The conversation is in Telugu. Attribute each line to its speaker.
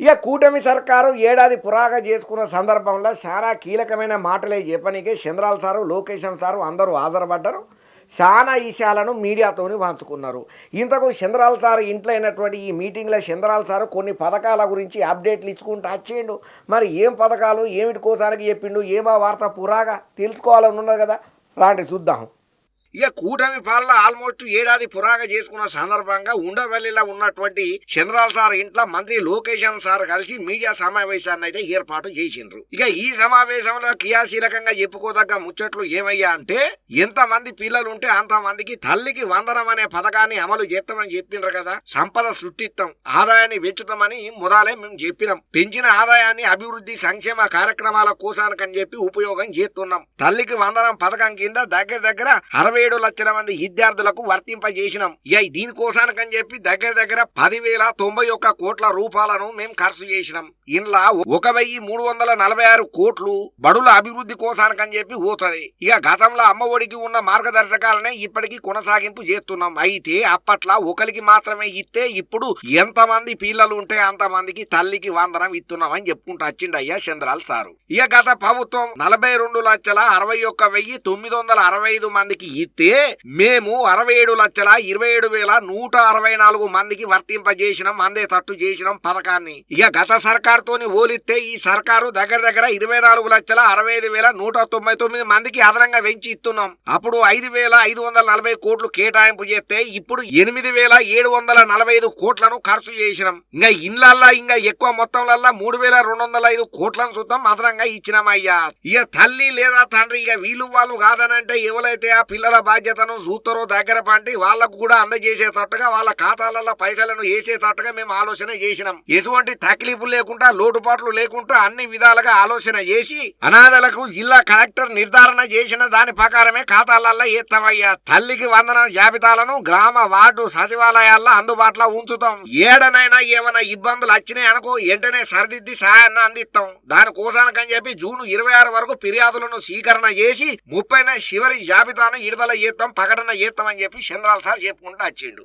Speaker 1: ఇక కూటమి సర్కారు ఏడాది పురాగా చేసుకున్న సందర్భంలో చాలా కీలకమైన మాటలే చెప్పనీకే చంద్రాల సారు లోకేషన్ సారు అందరూ హాజరుపడ్డారు. చాలా విషయాలను మీడియాతోని పంచుకున్నారు. ఇంతకు చంద్రాల సార్ ఇంట్లో అయినటువంటి ఈ మీటింగ్లో చంద్రాల సారు కొన్ని పథకాల గురించి అప్డేట్లు ఇచ్చుకుంటూ వచ్చిండు. మరి ఏం పథకాలు ఏమిటి కోసానికి చెప్పిండు ఏమా వార్త పురాగా తెలుసుకోవాలని ఉన్నది కదా? రాండి చూద్దాం. ఇక కూటమి పాలన ఆల్మోస్ట్ ఏడాది పురాగా చేసుకున్న సందర్భంగా ఉండవల్లిలో ఉన్నటువంటి చంద్రాల సార్ ఇంట్లో మంత్రి లోకేషన్ సార్ కలిసి మీడియా సమావేశాన్ని అయితే ఏర్పాటు చేసిండ్రు. ఇక ఈ సమావేశంలో క్రియాశీలకంగా చెప్పుకోదగ్గ ముచ్చట్లు ఏమయ్యా అంటే ఎంత మంది పిల్లలు ఉంటే అంత మందికి తల్లికి వందనం అనే పథకాన్ని అమలు చేస్తామని చెప్పిండ్రు కదా. సంపద సృష్టిస్తాం ఆదాయాన్ని పెంచుతామని మొదలే మేము చెప్పినాం. పెంచిన ఆదాయాన్ని అభివృద్ధి సంక్షేమ కార్యక్రమాల కోసానికని చెప్పి ఉపయోగం చేస్తున్నాం. తల్లికి వందనం పథకం కింద దగ్గర దగ్గర అరవై ఏడు లక్షల మంది విద్యార్థులకు వర్తింపజేసినాం. ఇక దీనికోసానికని చెప్పి దగ్గర దగ్గర పదివేల తొంభై ఒక్క కోట్ల రూపాయలను మేము ఖర్చు చేసినాం. ఇంట్లో ఒక వెయ్యి మూడు వందల నలభై ఆరు కోట్లు బడుల అభివృద్ధి కోసానికని చెప్పి పోతుంది ఇక గతంలో అమ్మ ఒడికి ఉన్న మార్గదర్శకాలనే ఇప్పటికీ కొనసాగింపు చేస్తున్నాం. అయితే అప్పట్లో ఒకరికి మాత్రమే ఇస్తే ఇప్పుడు ఎంతమంది పిల్లలు ఉంటే అంతమందికి తల్లికి వందనం ఇస్తున్నామని చెప్పుకుంటూ వచ్చిండు అయ్యా చంద్రాల్ సారు. ఇక గత ప్రభుత్వం నలభై రెండు లక్షల అరవై ఒక్క వెయ్యి తొమ్మిది వందల అరవై ఐదు మందికి ఇస్తే మేము అరవై ఏడు లక్షల ఇరవై ఏడు వేల నూట అరవై నాలుగు మందికి వర్తింపజేసినాం అందే తట్టు చేసినాం పథకాన్ని. ఇక గత సర్కారుతోని ఓలిస్తే ఈ సర్కారు దగ్గర దగ్గర ఇరవై నాలుగు లక్షల అరవై ఐదు వేల నూట తొంభై తొమ్మిది మందికి అదనంగా పెంచి ఇస్తున్నాం. అప్పుడు ఐదు వేల ఐదు వందల నలభై కోట్లు కేటాయింపు చేస్తే ఇప్పుడు ఎనిమిది వేల ఏడు వందల నలభై ఐదు కోట్లను ఖర్చు చేసినాం. ఇంకా ఇళ్ళల్లా ఇంకా ఎక్కువ మొత్తంలల్లా మూడు వేల రెండు వందల ఐదు కోట్లను చూద్దాం అదనంగా ఇచ్చినామయ్యా ఇక తల్లి లేదా తండ్రి ఇక వీళ్ళు వాళ్ళు కాదనంటే ఎవరైతే ఆ పిల్లల బాధ్యతను చూస్తారో దగ్గర పంటి వాళ్ళకు కూడా అందజేసేటట్టుగా వాళ్ళ ఖాతాలలో పైసలను వేసేటట్టుగా మేము ఆలోచన చేసినాం. ఎటువంటి తక్లీఫ్ లేకుండా లోటుపాట్లు లేకుండా అన్ని విధాలుగా ఆలోచన చేసి అనాథలకు జిల్లా కలెక్టర్ నిర్ధారణ చేసిన దాని ప్రకారమే ఖాతాలలో ఎత్తమయ్యా తల్లికి వందన జాబితాలను గ్రామ వార్డు సచివాలయాల్లో అందుబాటులో ఉంచుతాం. ఏడనైనా ఏమైనా ఇబ్బందులు వచ్చినాయి అనుకో వెంటనే సరిదిద్ది సహాయాన్ని అందిస్తాం. దానికోసానికని చెప్పి జూన్ ఇరవై ఆరు వరకు ఫిర్యాదులను స్వీకరణ చేసి ముప్పైన చివరి జాబితాను విడుదల చేస్తాం ప్రకటన చేస్తామని చెప్పి చంద్రాల సార్ చెప్పుకుంటూ వచ్చిండు.